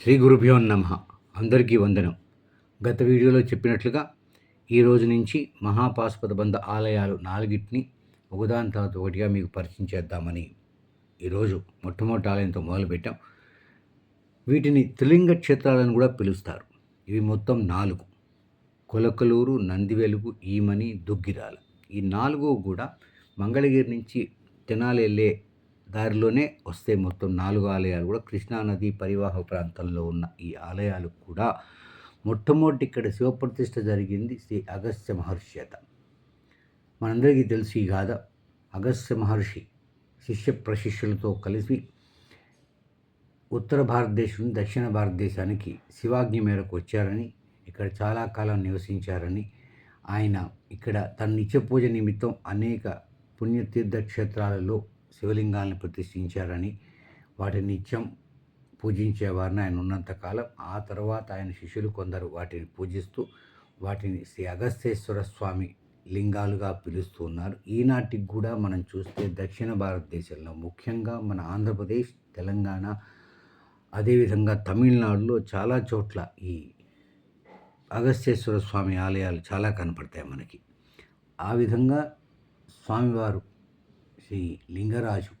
శ్రీ గురుభ్యో నమ. అందరికీ వందనం. గత వీడియోలో చెప్పినట్లుగా ఈ రోజు నుంచి మహాపాశుపత బంధ ఆలయాలు నాలుగిటిని ఒకదాని తర్వాత ఒకటిగా మీకు పరిచయం చేద్దామని ఈరోజు మొట్టమొదటి ఆలయంతో మొదలుపెట్టాం. వీటిని త్రిలింగ క్షేత్రాలను కూడా పిలుస్తారు. ఇవి మొత్తం నాలుగు. కొలకలూరు నందివెలుగు ఈమని దుగ్గిరాల. ఈ నాలుగు కూడా మంగళగిరి నుంచి తెనాలి వెళ్ళే దారిలోనే వస్తే మొత్తం నాలుగు ఆలయాలు కూడా కృష్ణానది పరివాహక ప్రాంతంలో ఉన్న ఈ ఆలయాలు కూడా మొట్టమొదటి ఇక్కడ శివప్రతిష్ఠ జరిగింది శ్రీ అగస్త్య మహర్షి చేత మనందరికీ తెలుసు ఈ గాథ. అగస్త్య మహర్షి శిష్య ప్రశిష్యులతో కలిసి ఉత్తర భారతదేశం దక్షిణ భారతదేశానికి శివాజ్ఞ మేరకు వచ్చారని ఇక్కడ చాలా కాలం నివసించారని ఆయన ఇక్కడ తన నిత్య పూజ నిమిత్తం అనేక పుణ్యతీర్థ క్షేత్రాలలో శివలింగాలను ప్రతిష్ఠించారని వాటిని నిత్యం పూజించేవారిని ఆయన ఉన్నంతకాలం ఆ తర్వాత ఆయన శిష్యులు కొందరు వాటిని పూజిస్తూ వాటిని శ్రీ అగస్తేశ్వర స్వామి లింగాలుగా పిలుస్తూ ఉన్నారు. ఈనాటికి కూడా మనం చూస్తే దక్షిణ భారతదేశంలో ముఖ్యంగా మన ఆంధ్రప్రదేశ్ తెలంగాణ అదేవిధంగా తమిళనాడులో చాలా చోట్ల ఈ అగస్తేశ్వర స్వామి ఆలయాలు చాలా కనపడతాయి మనకి. ఆ విధంగా స్వామివారు శ్రీ లింగరాజు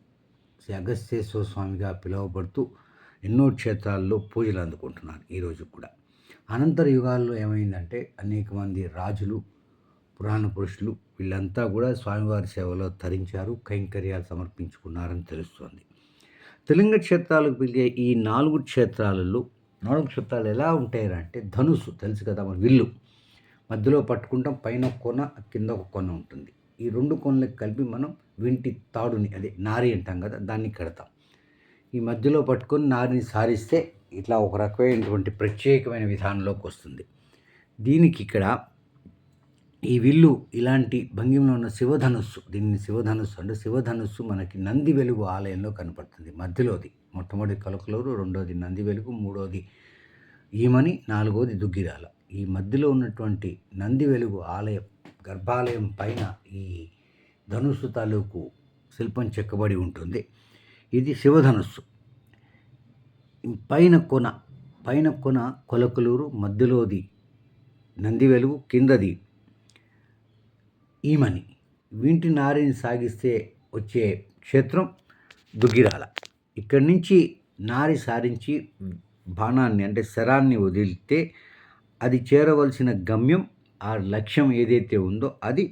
శ్రీ అగస్త్యేశ్వర స్వామిగా పిలువబడుతూ ఎన్నో క్షేత్రాల్లో పూజలు అందుకుంటున్నారు ఈరోజు కూడా. అనంతర యుగాల్లో ఏమైందంటే అనేక మంది రాజులు పురాణ పురుషులు వీళ్ళంతా కూడా స్వామివారి సేవలో తరించారు కైంకర్యాలు సమర్పించుకున్నారని తెలుస్తోంది. తెలంగాణ క్షేత్రాలకు పిలిచే ఈ నాలుగు క్షేత్రాలలో నాలుగు క్షేత్రాలు ఎలా ఉంటాయంటే ధనుసు తెలుసు కదా మన విల్లు. మధ్యలో పట్టుకుంటాం పైన ఒక కొన కింద ఒక కొన ఉంటుంది. ఈ రెండు కొనలకు కలిపి మనం వింటి తాడుని అదే నారి అంటాం కదా దాన్ని కడతాం. ఈ మధ్యలో పట్టుకొని నారిని సారిస్తే ఇట్లా ఒక రకమైనటువంటి ప్రత్యేకమైన విధానంలోకి వస్తుంది. దీనికి ఇక్కడ ఈ విల్లు ఇలాంటి భంగిమలో ఉన్న శివధనుస్సు దీన్ని శివధనుస్సు అంటే శివధనుస్సు మనకి నంది వెలుగు ఆలయంలో కనపడుతుంది. మధ్యలోది మొట్టమొదటి కలకలూరు రెండోది నంది వెలుగు మూడోది ఈమని నాలుగోది దుగ్గిరాల. ఈ మధ్యలో ఉన్నటువంటి నంది వెలుగు ఆలయం గర్భాలయం పైన ఈ ధనుస్సు తాలూకు శిల్పం చెక్కబడి ఉంటుంది. ఇది శివధనుస్సు. పైన కొన పైన కొన కొలకలూరు మధ్యలోది నంది వెలుగు కిందది ఈమని. వీంటి నారిని సాగిస్తే వచ్చే క్షేత్రం దుగ్గిరాల. ఇక్కడి నుంచి నారి సారించి బాణాన్ని అంటే శరాన్ని వదిలితే అది చేరవలసిన గమ్యం ఆ లక్ష్యం ఏదైతే ఉందో అది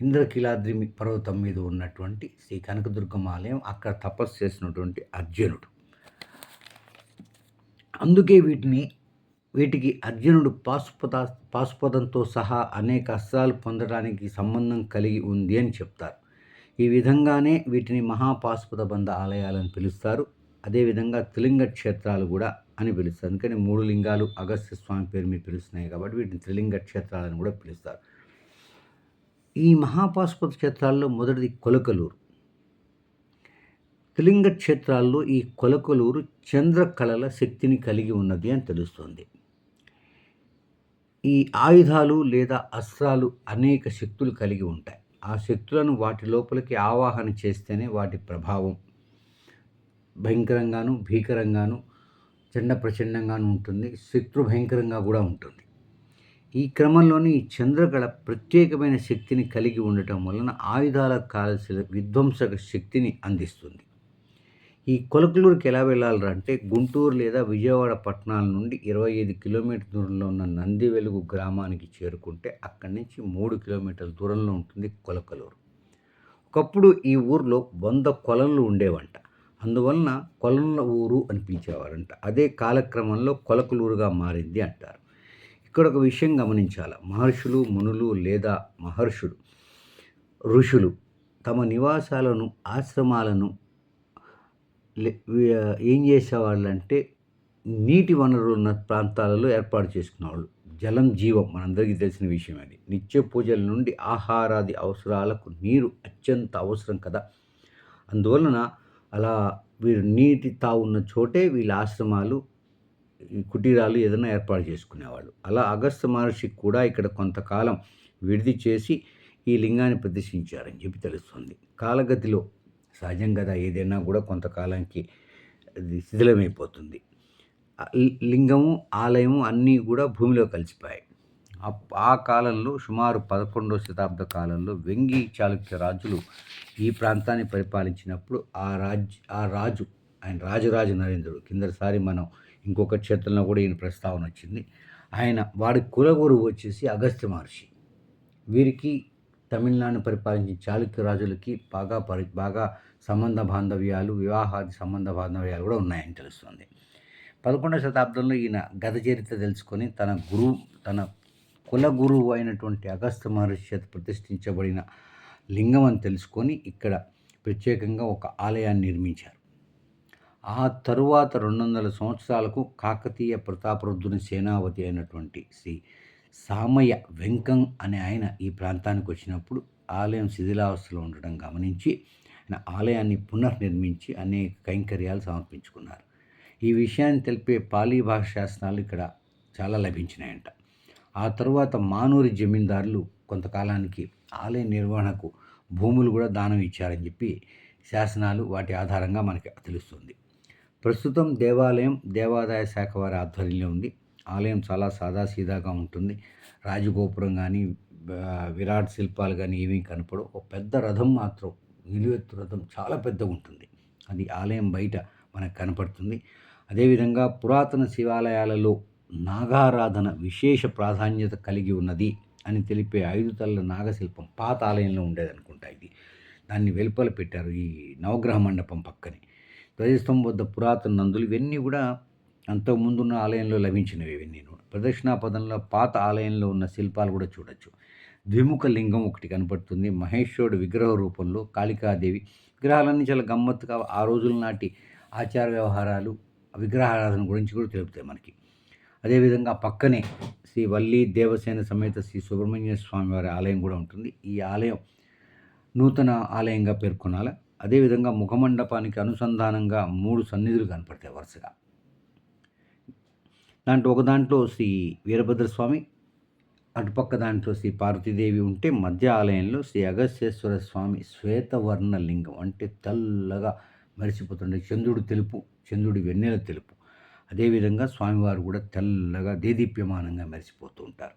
ఇంద్రకీలాద్రి పర్వతం మీద ఉన్నటువంటి శ్రీ కనకదుర్గమ్మ ఆలయం అక్కడ తపస్సు చేసినటువంటి అర్జునుడు. అందుకే వీటిని వీటికి అర్జునుడు పాశుపద పాశుపదంతో సహా అనేక అస్త్రాలు పొందడానికి సంబంధం కలిగి ఉంది అని చెప్తారు. ఈ విధంగానే వీటిని మహాపాశుపత బంధ ఆలయాలని పిలుస్తారు. అదేవిధంగా త్రిలింగ క్షేత్రాలు కూడా అని పిలుస్తారు. అందుకని మూడు లింగాలు అగస్త్య స్వామి పేరు మీద పిలుస్తున్నాయి కాబట్టి వీటిని త్రిలింగ క్షేత్రాలను కూడా పిలుస్తారు. ఈ మహాపాశుపత క్షేత్రాల్లో మొదటిది కొలకలూరు. త్రిలింగ క్షేత్రాల్లో ఈ కొలకలూరు చంద్రకళల శక్తిని కలిగి ఉన్నది అని తెలుస్తుంది. ఈ ఆయుధాలు లేదా అస్త్రాలు అనేక శక్తులు కలిగి ఉంటాయి. ఆ శక్తులను వాటి లోపలికి ఆవాహన చేస్తేనే వాటి ప్రభావం భయంకరంగాను భీకరంగాను చండ ప్రచండంగాను ఉంటుంది. శత్రు భయంకరంగా కూడా ఉంటుంది. ఈ క్రమంలోని ఈ చంద్రకళ ప్రత్యేకమైన శక్తిని కలిగి ఉండటం వలన ఆయుధాలకు కాల్సిన విధ్వంసక శక్తిని అందిస్తుంది. ఈ కొలకలూరుకి ఎలా వెళ్ళాలంటే గుంటూరు లేదా విజయవాడ పట్టణాల నుండి ఇరవై ఐదు కిలోమీటర్ దూరంలో ఉన్న నంది వెలుగు గ్రామానికి చేరుకుంటే అక్కడి నుంచి మూడు కిలోమీటర్ల దూరంలో ఉంటుంది కొలకలూరు. ఒకప్పుడు ఈ ఊర్లో వంద కొలలు ఉండేవంట. అందువలన కొలనుల ఊరు అని పిలిచేవారంట. అదే కాలక్రమంలో కొలకలూరుగా మారింది అంటారు. ఇక్కడ ఒక విషయం గమనించాలి. మహర్షులు మునులు లేదా మహర్షులు ఋషులు తమ నివాసాలను ఆశ్రమాలను ఏం చేసేవాళ్ళు అంటే నీటి వనరులు ఉన్న ప్రాంతాలలో ఏర్పాటు చేసుకునేవాళ్ళు. జలం జీవం మనందరికీ తెలిసిన విషయం అది. నిత్య పూజల నుండి ఆహారాది అవసరాలకు నీరు అత్యంత అవసరం కదా. అందువలన అలా వీరు నీటి తావున్న చోటే వీళ్ళ ఆశ్రమాలు కుటీరాలు ఏదైనా ఏర్పాటు చేసుకునేవాళ్ళు. అలా అగస్త్య మహర్షి కూడా ఇక్కడ కొంతకాలం విడిది చేసి ఈ లింగాన్ని ప్రదర్శించారని చెప్పి తెలుస్తుంది. కాలగతిలో సహజం కదా ఏదైనా కూడా కొంతకాలానికి అది శిథిలమైపోతుంది. లింగము ఆలయము అన్నీ కూడా భూమిలో కలిసిపోయాయి. ఆ కాలంలో సుమారు పదకొండవ శతాబ్ద కాలంలో వెంగి చాళుక్య రాజులు ఈ ప్రాంతాన్ని పరిపాలించినప్పుడు ఆ రాజ్ ఆ రాజు ఆయన రాజరాజ నరేంద్రుడు కిందసారి మనం ఇంకొక క్షేత్రంలో కూడా ఈయన ప్రస్తావన వచ్చింది. ఆయన వాడి కులగురువు వచ్చేసి అగస్త్య మహర్షి. వీరికి తమిళనాడును పరిపాలించిన చాళుక్య రాజులకి బాగా పరి బాగా సంబంధ బాంధవ్యాలు వివాహాది సంబంధ బాంధవ్యాలు కూడా ఉన్నాయని తెలుస్తుంది. పదకొండవ శతాబ్దంలో ఈయన గత చరిత్ర తెలుసుకొని తన గురువు తన కుల గురువు అయినటువంటి అగస్త్య మహర్షి చేత ప్రతిష్ఠించబడిన లింగం అని తెలుసుకొని ఇక్కడ ప్రత్యేకంగా ఒక ఆలయాన్ని నిర్మించారు. ఆ తరువాత రెండు వందల సంవత్సరాలకు కాకతీయ ప్రతాపరుద్రుని సేనావతి అయినటువంటి శ్రీ సామయ్య వెంకం అనే ఆయన ఈ ప్రాంతానికి వచ్చినప్పుడు ఆలయం శిథిలావస్థలో ఉండడం గమనించి ఆయన ఆలయాన్ని పునర్నిర్మించి అనేక కైంకర్యాలు సమర్పించుకున్నారు. ఈ విషయాన్ని తెలిపే పాలీ భాష శాసనాలు ఇక్కడ చాలా లభించినాయంట. ఆ తరువాత మానూరి జమీందారులు కొంతకాలానికి ఆలయ నిర్వహణకు భూములు కూడా దానం ఇచ్చారని చెప్పి శాసనాలు వాటి ఆధారంగా మనకి తెలుస్తుంది. ప్రస్తుతం దేవాలయం దేవాదాయ శాఖ వారి ఆధ్వర్యంలో ఉంది. ఆలయం చాలా సాదాసీదాగా ఉంటుంది. రాజగోపురం కానీ విరాట్ శిల్పాలు కానీ ఏమీ కనపడవు. ఒక పెద్ద రథం మాత్రం నిలువెత్తు రథం చాలా పెద్దగా ఉంటుంది. అది ఆలయం బయట మనకు కనపడుతుంది. అదేవిధంగా పురాతన శివాలయాలలో నాగారాధన విశేష ప్రాధాన్యత కలిగి ఉన్నది అని తెలిపే ఐదు తల్ల నాగశిల్పం పాత ఆలయంలో ఉండేదనుకుంటా ఇది. దాన్ని వెలుపల పెట్టారు ఈ నవగ్రహ మండపం పక్కనే. ధ్వజస్తంభం వద్ద పురాతన నందులు ఇవన్నీ కూడా అంతకుముందు ఉన్న ఆలయంలో లభించినవి ఇవన్నీ ప్రదక్షిణాపదంలో పదంలో పాత ఆలయంలో ఉన్న శిల్పాలు కూడా చూడొచ్చు. ద్విముఖ లింగం ఒకటి కనపడుతుంది. మహేశ్వరుడు విగ్రహ రూపంలో కాళికాదేవి విగ్రహాలన్నీ చాలా గమ్మత్తుగా ఆ రోజుల నాటి ఆచార వ్యవహారాలు విగ్రహారాధన గురించి కూడా తెలుపుతాయి మనకి. అదేవిధంగా పక్కనే శ్రీ వల్లి దేవసేన సమేత శ్రీ సుబ్రహ్మణ్య స్వామి వారి ఆలయం కూడా ఉంటుంది. ఈ ఆలయం నూతన ఆలయంగా పేర్కొనాలి? అదేవిధంగా ముఖమండపానికి అనుసంధానంగా మూడు సన్నిధులు కనపడతాయి వరుసగా. దాంట్లో ఒక దాంట్లో శ్రీ వీరభద్రస్వామి అటుపక్క దాంట్లో శ్రీ పార్వతీదేవి ఉంటే మధ్య ఆలయంలో శ్రీ అగస్త్యేశ్వర స్వామి శ్వేతవర్ణ లింగం అంటే తెల్లగా మెరిసిపోతుండే చంద్రుడు తెలుపు చంద్రుడి వెన్నెల తెలుపు. అదేవిధంగా స్వామివారు కూడా తెల్లగా దేదీప్యమానంగా మెరిసిపోతూ ఉంటారు.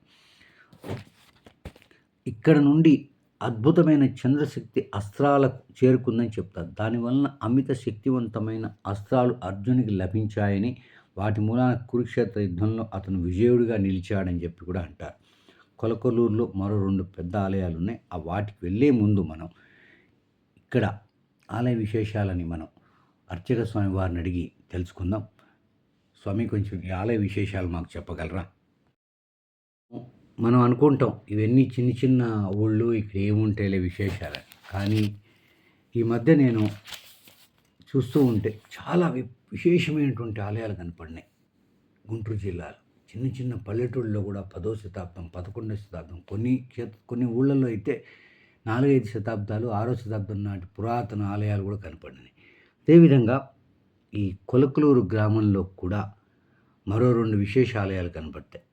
ఇక్కడ నుండి అద్భుతమైన చంద్రశక్తి అస్త్రాలకు చేరుకుందని చెప్తారు. దానివలన అమిత శక్తివంతమైన అస్త్రాలు అర్జునికి లభించాయని వాటి మూలాన కురుక్షేత్ర యుద్ధంలో అతను విజయుడిగా నిలిచాడని చెప్పి కూడా అంటారు. కొలకొల్లూరులో మరో రెండు పెద్ద ఆలయాలు ఉన్నాయి ఆ వాటికి వెళ్ళే ముందు మనం ఇక్కడ ఆలయ విశేషాలని మనం అర్చక స్వామి వారిని అడిగి తెలుసుకుందాం. స్వామి కొంచెం ఈ ఆలయ విశేషాలు మాకు చెప్పగలరా? మనం అనుకుంటాం ఇవన్నీ చిన్న చిన్న ఊళ్ళు ఇక్కడ ఏముంటాయిలే విశేషాలు. కానీ ఈ మధ్య నేను చూస్తూ ఉంటే చాలా వి విశేషమైనటువంటి ఆలయాలు కనపడినాయి. గుంటూరు జిల్లాలో. చిన్న చిన్న పల్లెటూళ్ళలో కూడా పదో శతాబ్దం పదకొండో శతాబ్దం కొన్ని కొన్ని ఊళ్ళల్లో అయితే నాలుగైదు శతాబ్దాలు ఆరో శతాబ్దం నాటి పురాతన ఆలయాలు కూడా కనపడినాయి. అదేవిధంగా ఈ కొలకలూరు గ్రామంలో కూడా మరో రెండు విశేష ఆలయాలు కనపడతాయి.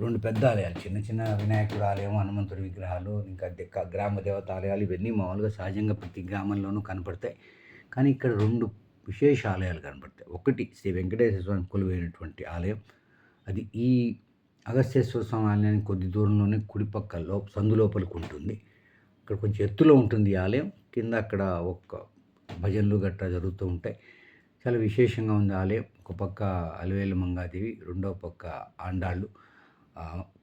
రెండు పెద్ద ఆలయాలు చిన్న చిన్న వినాయకుడు ఆలయం హనుమంతుడి విగ్రహాలు ఇంకా దెక్క గ్రామ దేవత ఆలయాలు ఇవన్నీ మామూలుగా సహజంగా ప్రతి గ్రామంలోనూ కనపడతాయి. కానీ ఇక్కడ రెండు విశేష ఆలయాలు కనపడతాయి. ఒకటి శ్రీ వెంకటేశ్వర స్వామి కొలువైనటువంటి ఆలయం. అది ఈ అగస్త్యేశ్వర స్వామి ఆలయానికి కొద్ది దూరంలోనే కుడిపక్క పక్కలో సందు లోపలికి ఉంటుంది. ఇక్కడ కొంచెం ఎత్తులో ఉంటుంది ఈ ఆలయం. కింద అక్కడ ఒక భజనలు గట్రా జరుగుతూ ఉంటాయి. చాలా విశేషంగా ఉంది ఆలయం. ఒక పక్క అలవేలు మంగాదేవి రెండో పక్క ఆండాళ్ళు.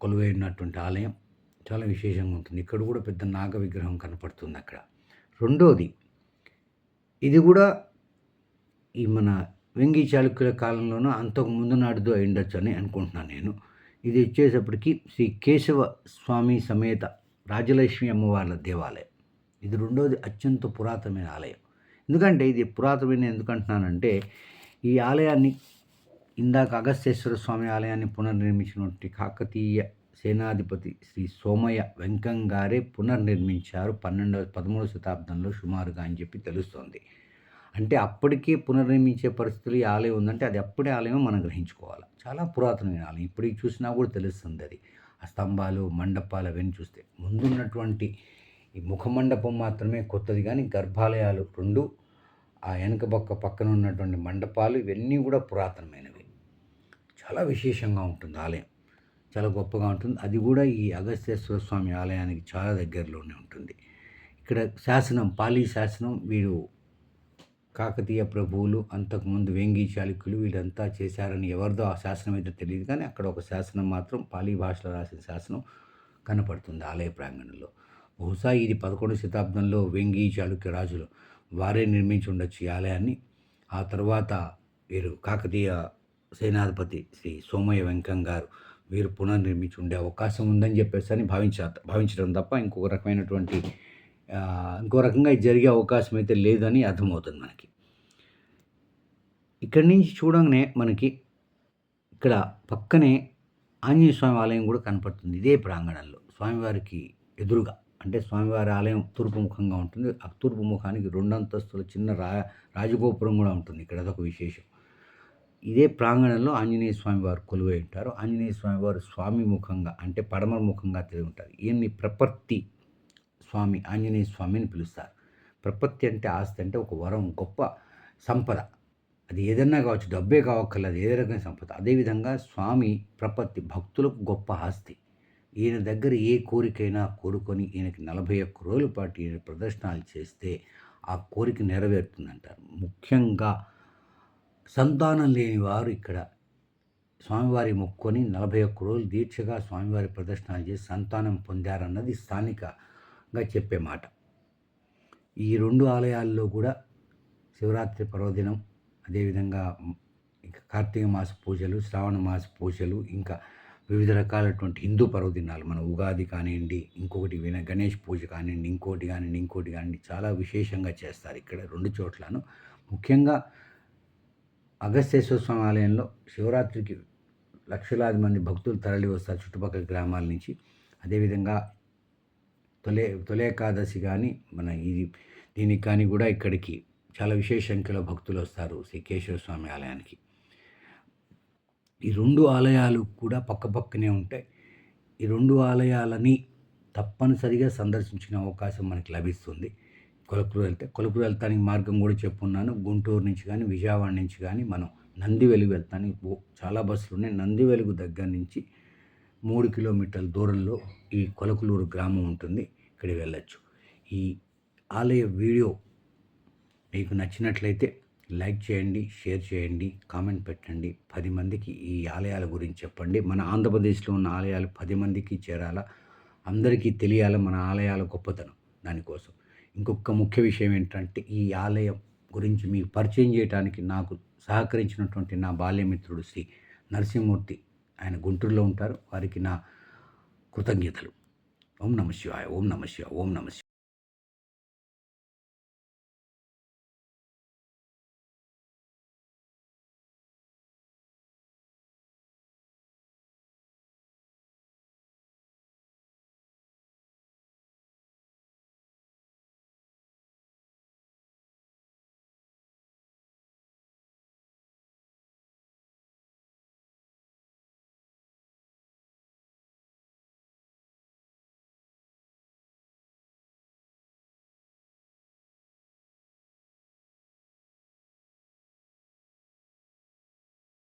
కొలువైనటువంటి ఆలయం చాలా విశేషంగా ఉంటుంది. ఇక్కడ కూడా పెద్ద నాగ విగ్రహం కనపడుతుంది అక్కడ. రెండోది ఇది కూడా ఈ మన వెంగి చాళుక్యుల కాలంలోనూ అంతకు ముందు నాటిదో అయిండొచ్చు అని అనుకుంటున్నాను నేను. ఇది వచ్చేటప్పటికి శ్రీ కేశవ స్వామి సమేత రాజలక్ష్మి అమ్మవార్ల దేవాలయం. ఇది రెండోది అత్యంత పురాతనమైన ఆలయం. ఎందుకంటే ఇది పురాతనమైన ఎందుకంటున్నానంటే ఈ ఆలయాన్ని ఇందాక అగస్త్యేశ్వర స్వామి ఆలయాన్ని పునర్నిర్మించినటువంటి కాకతీయ సేనాధిపతి శ్రీ సోమయ్య వెంకంగారే పునర్నిర్మించారు పన్నెండవ పదమూడవ శతాబ్దంలో సుమారుగా అని చెప్పి తెలుస్తోంది. అంటే అప్పటికే పునర్నిర్మించే పరిస్థితులు ఈ ఆలయం ఉందంటే అది అప్పుడే ఆలయం మనం గ్రహించుకోవాలి. చాలా పురాతనమైన ఆలయం. ఇప్పటికి చూసినా కూడా తెలుస్తుంది అది. ఆ స్తంభాలు మండపాలు అవన్నీ చూస్తే. ముందున్నటువంటి ఈ ముఖమండపం మాత్రమే కొత్తది కానీ గర్భాలయాలు రెండు ఆ వెనక పక్క పక్కన ఉన్నటువంటి మండపాలు ఇవన్నీ కూడా పురాతనమైనవి. చాలా విశేషంగా ఉంటుంది ఆలయం. చాలా గొప్పగా ఉంటుంది. అది కూడా ఈ అగస్త్యేశ్వర స్వామి ఆలయానికి చాలా దగ్గరలోనే ఉంటుంది. ఇక్కడ శాసనం పాలీ శాసనం వీరు కాకతీయ ప్రభువులు అంతకుముందు వేంగి చాళుక్యులు వీళ్ళంతా చేశారని ఎవరిదో ఆ శాసనం అయితే తెలియదు కానీ అక్కడ ఒక శాసనం మాత్రం పాలీ భాషలో రాసిన శాసనం కనపడుతుంది ఆలయ ప్రాంగణంలో. బహుశా ఇది పదకొండు శతాబ్దంలో వేంగి చాళుక్య రాజులు వారే నిర్మించి ఉండొచ్చు ఈ ఆలయాన్ని. ఆ తర్వాత వీరు కాకతీయ సేనాధిపతి శ్రీ సోమయ్య వెంకం గారు. వీరు పునర్నిర్మించి ఉండే అవకాశం ఉందని చెప్పేసి అని భావించ భావించడం తప్ప ఇంకొక రకమైనటువంటి ఇంకో రకంగా జరిగే అవకాశం అయితే లేదని అర్థమవుతుంది మనకి. ఇక్కడి నుంచి చూడంగానే మనకి ఇక్కడ పక్కనే ఆంజనేయ స్వామి ఆలయం కూడా కనపడుతుంది. ఇదే ప్రాంగణంలో. స్వామివారికి ఎదురుగా అంటే స్వామివారి ఆలయం తూర్పు ముఖంగా ఉంటుంది. ఆ తూర్పు ముఖానికి రెండు అంతస్తుల చిన్న రా రాజగోపురం కూడా ఉంటుంది. ఇక్కడ అదొక విశేషం. ఇదే ప్రాంగణంలో ఆంజనేయ స్వామి వారు కొలువై ఉంటారు. ఆంజనేయ స్వామి వారు స్వామి ముఖంగా అంటే పడమర ముఖంగా తిరిగి ఉంటారు. ఈయన్ని ప్రపత్తి స్వామి ఆంజనేయ స్వామి అని పిలుస్తారు. ప్రపత్తి అంటే ఆస్తి అంటే ఒక వరం గొప్ప సంపద. అది ఏదన్నా కావచ్చు డబ్బే కావక్కర్లేదు ఏ రకమైన సంపద. అదేవిధంగా స్వామి ప్రపత్తి భక్తులకు గొప్ప ఆస్తి. ఈయన దగ్గర ఏ కోరికైనా కోరుకొని ఈయనకి నలభై ఒక్క రోజుల పాటు ఈయన ప్రదర్శనలు చేస్తే ఆ కోరిక నెరవేరుతుందంటారు. ముఖ్యంగా సంతానం లేని వారు ఇక్కడ స్వామివారి మొక్కుని నలభై ఒక్క రోజులు దీక్షగా స్వామివారి ప్రదర్శనలు చేసి సంతానం పొందారన్నది స్థానికంగా చెప్పే మాట. ఈ రెండు ఆలయాల్లో కూడా శివరాత్రి పర్వదినం అదేవిధంగా ఇంకా కార్తీక మాస పూజలు శ్రావణ మాస పూజలు ఇంకా వివిధ రకాలైనటువంటి హిందూ పర్వదినాలు మన ఉగాది కానివ్వండి ఇంకొకటి విన గణేష్ పూజ కానివ్వండి ఇంకోటి కానివ్వండి ఇంకోటి కానివ్వండి చాలా విశేషంగా చేస్తారు ఇక్కడ రెండు చోట్లను. ముఖ్యంగా అగస్త్యేశ్వర స్వామి ఆలయంలో శివరాత్రికి లక్షలాది మంది భక్తులు తరలి వస్తారు చుట్టుపక్కల గ్రామాల నుంచి. అదేవిధంగా తొలే తొలేకాదశి కానీ మన ఇది దీనికి కానీ కూడా ఇక్కడికి చాలా విశేష సంఖ్యలో భక్తులు వస్తారు శ్రీ కేశవ స్వామి ఆలయానికి. ఈ రెండు ఆలయాలు కూడా పక్కపక్కనే ఉంటాయి. ఈ రెండు ఆలయాలని తప్పనిసరిగా సందర్శించిన అవకాశం మనకి లభిస్తుంది. కొలకూరు వెళ్తే కొలకూరు వెళ్తానికి మార్గం కూడా చెప్పున్నాను. గుంటూరు నుంచి కానీ విజయవాడ నుంచి కానీ మనం నంది వెలుగు వెళ్తానికి చాలా బస్సులు ఉన్నాయి. నంది వెలుగు దగ్గర నుంచి మూడు కిలోమీటర్ల దూరంలో ఈ కొలకులూరు గ్రామం ఉంటుంది. ఇక్కడికి వెళ్ళొచ్చు. ఈ ఆలయ వీడియో మీకు నచ్చినట్లయితే లైక్ చేయండి షేర్ చేయండి కామెంట్ పెట్టండి. పది మందికి ఈ ఆలయాల గురించి చెప్పండి. మన ఆంధ్రప్రదేశ్లో ఉన్న ఆలయాలు పది మందికి చేరాలా? అందరికీ తెలియాల మన ఆలయాల గొప్పతనం? దానికోసం. ఇంకొక ముఖ్య విషయం ఏంటంటే ఈ ఆలయం గురించి మీకు పరిచయం చేయడానికి నాకు సహకరించినటువంటి నా బాల్యమిత్రుడు శ్రీ నరసింహమూర్తి ఆయన గుంటూరులో ఉంటారు. వారికి నా కృతజ్ఞతలు. ఓం నమ శివాయ ఓం నమ శివాయ ఓం నమ శివాయ.